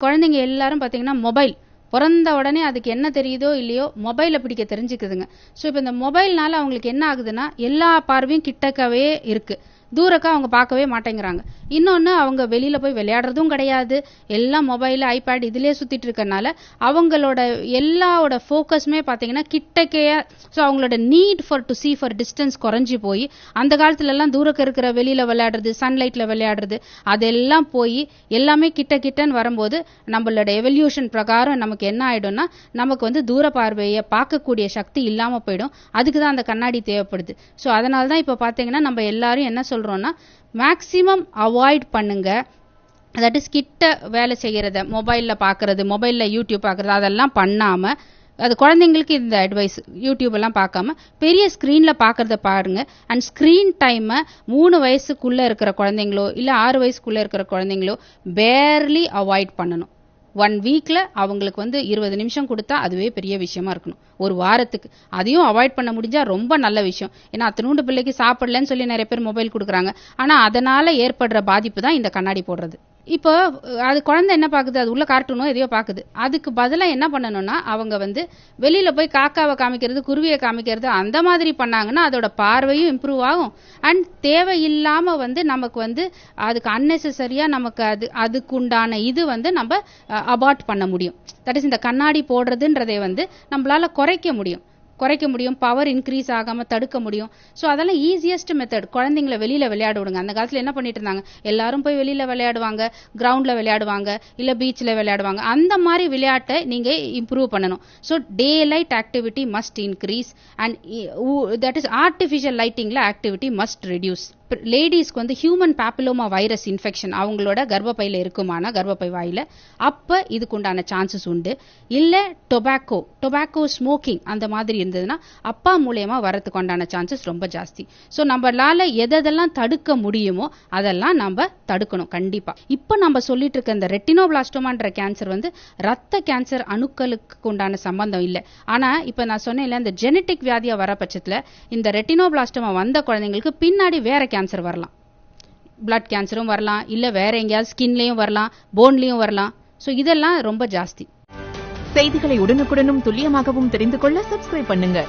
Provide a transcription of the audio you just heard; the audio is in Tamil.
குழந்தைங்க எல்லாரும் பார்த்தீங்கன்னா மொபைல் பிறந்த உடனே அதுக்கு என்ன தெரியுதோ இல்லையோ மொபைலை பிடிக்க தெரிஞ்சுக்குதுங்க. ஸோ இப்போ இந்த மொபைல்னால அவங்களுக்கு என்ன ஆகுதுன்னா எல்லா பார்வையும் கிட்டக்கவே இருக்கு. தூரக்கா அவங்க பார்க்கவே மாட்டேங்கிறாங்க. இன்னொன்று அவங்க வெளியில் போய் விளையாடுறதும் கிடையாது. எல்லாம் மொபைல் ஐபேட் இதிலே சுற்றிட்டு இருக்கறனால அவங்களோட எல்லாவோட ஃபோக்கஸுமே பார்த்தீங்கன்னா கிட்டக்கே ஸோ அவங்களோட need for to see far distance குறைஞ்சி போய் அந்த காலத்துலலாம் தூரக்க இருக்கிற வெளியில் விளையாடுறது சன்லைட்டில் விளையாடுறது அதெல்லாம் போய் எல்லாமே கிட்ட கிட்டன்னு வரும்போது நம்மளோட எவல்யூஷன் பிரகாரம் நமக்கு என்ன ஆகிடும்னா நமக்கு வந்து தூர பார்வையை பார்க்கக்கூடிய சக்தி இல்லாமல் போயிடும். அதுக்கு தான் அந்த கண்ணாடி தேவைப்படுது. ஸோ அதனால தான் இப்போ பார்த்தீங்கன்னா நம்ம எல்லாரும் என்ன சொல்கிறோம் சொல்கிறோன்னா மேக்ஸிமம் அவாய்ட் பண்ணுங்க. தட் இஸ் கிட்ட வேலை செய்கிறத மொபைலில் பார்க்குறது மொபைலில் யூடியூப் பார்க்குறது அதெல்லாம் பண்ணாமல் அது குழந்தைங்களுக்கு இந்த அட்வைஸ் யூடியூப் எல்லாம் பார்க்காம பெரிய ஸ்க்ரீனில் பார்க்குறத பாருங்க. அண்ட் ஸ்க்ரீன் டைமை மூணு வயசுக்குள்ளே இருக்கிற குழந்தைங்களோ இல்லை ஆறு வயசுக்குள்ளே இருக்கிற குழந்தைங்களோ பேர்லி அவாய்ட் பண்ணணும். ஒன் வீக்ல அவங்களுக்கு வந்து இருபது நிமிஷம் கொடுத்தா அதுவே பெரிய விஷயமா இருக்கணும். ஒரு வாரத்துக்கு. அதையும் அவாய்ட் பண்ண முடிஞ்சா ரொம்ப நல்ல விஷயம். ஏன்னா அத்தனூண்டு பிள்ளைக்கு சாப்பிடலன்னு சொல்லி நிறைய பேர் மொபைல் கொடுக்குறாங்க. ஆனா அதனால ஏற்படுற பாதிப்பு தான் இந்த கண்ணாடி போடுறது. இப்போ அது குழந்தை என்ன பாக்குது அது உள்ள கார்ட்டூனோ எதையோ பாக்குது அதுக்கு பதிலாக என்ன பண்ணணும்னா அவங்க வந்து வெளியில போய் காக்காவை காமிக்கிறது குருவியை காமிக்கிறது அந்த மாதிரி பண்ணாங்கன்னா அதோட பார்வையும் இம்ப்ரூவ் ஆகும். அண்ட் தேவையில்லாம வந்து நமக்கு வந்து அதுக்கு அன்னெசரியா நமக்கு அது அதுக்குண்டான இது வந்து நம்ம அபார்ட் பண்ண முடியும். தட் இஸ் இந்த கண்ணாடி போடுறதுன்றதை வந்து நம்மளால குறைக்க முடியும். குறைக்க முடியும் பவர் இன்க்ரீஸ் ஆகாம தடுக்க முடியும். ஸோ அதெல்லாம் ஈஸியஸ்ட் மெத்தட் குழந்தைங்களை வெளியில விளையாட விடுங்க அந்த காலத்தில் என்ன பண்ணிட்டு இருந்தாங்க எல்லாரும் போய் வெளியில விளையாடுவாங்க கிரவுண்ட்ல விளையாடுவாங்க இல்ல பீச்ல விளையாடுவாங்க. அந்த மாதிரி விளையாட்டை நீங்க இம்ப்ரூவ் பண்ணணும். So day light activity must increase and that is artificial லைட்டிங்ல activity must reduce லேடிஸ்க்கு வந்து ஹியூமன் பாப்பிலோமா வைரஸ் இன்ஃபெக்ஷன் அவங்களோட கர்ப்பப்பையில் இருக்குமானா கர்ப்பப்பை வாயில. இதுக்கு இதுக்குண்டான சான்சஸ் உண்டு. இல்லை டொபாக்கோ டொபாக்கோ ஸ்மோக்கிங் அந்த மாதிரி இருந்ததுன்னா அப்பா மூலயமா வரத்துக்கு உண்டான சான்சஸ் ரொம்ப ஜாஸ்தி. ஸோ நம்மளால எதெல்லாம் தடுக்க முடியுமோ அதெல்லாம் நம்ம தடுக்கணும் கண்டிப்பாக இப்போ நம்ம சொல்லிட்டு இருக்க இந்த ரெட்டினோபிளாஸ்டோமான்ற கேன்சர் வந்து ரத்த கேன்சர் அணுக்களுக்கு உண்டான சம்பந்தம் இல்லை. ஆனால் இப்போ நான் சொன்னேன்ல இந்த ஜெனட்டிக் வியாதியாக வர பட்சத்தில் இந்த ரெட்டினோபிளாஸ்டோமா வந்த குழந்தைங்களுக்கு பின்னாடி வேற கேன்சர் வரலாம். பிளட் கேன்சரும் வரலாம். இல்ல வேற எங்கேயாவது ஸ்கின்லயும் வரலாம். போன்லயும் வரலாம். ஸோ இதெல்லாம் ரொம்ப ஜாஸ்தி. செய்திகளை உடனுக்குடனும் துல்லியமாகவும் தெரிந்து கொள்ள சப்ஸ்கிரைப் பண்ணுங்க.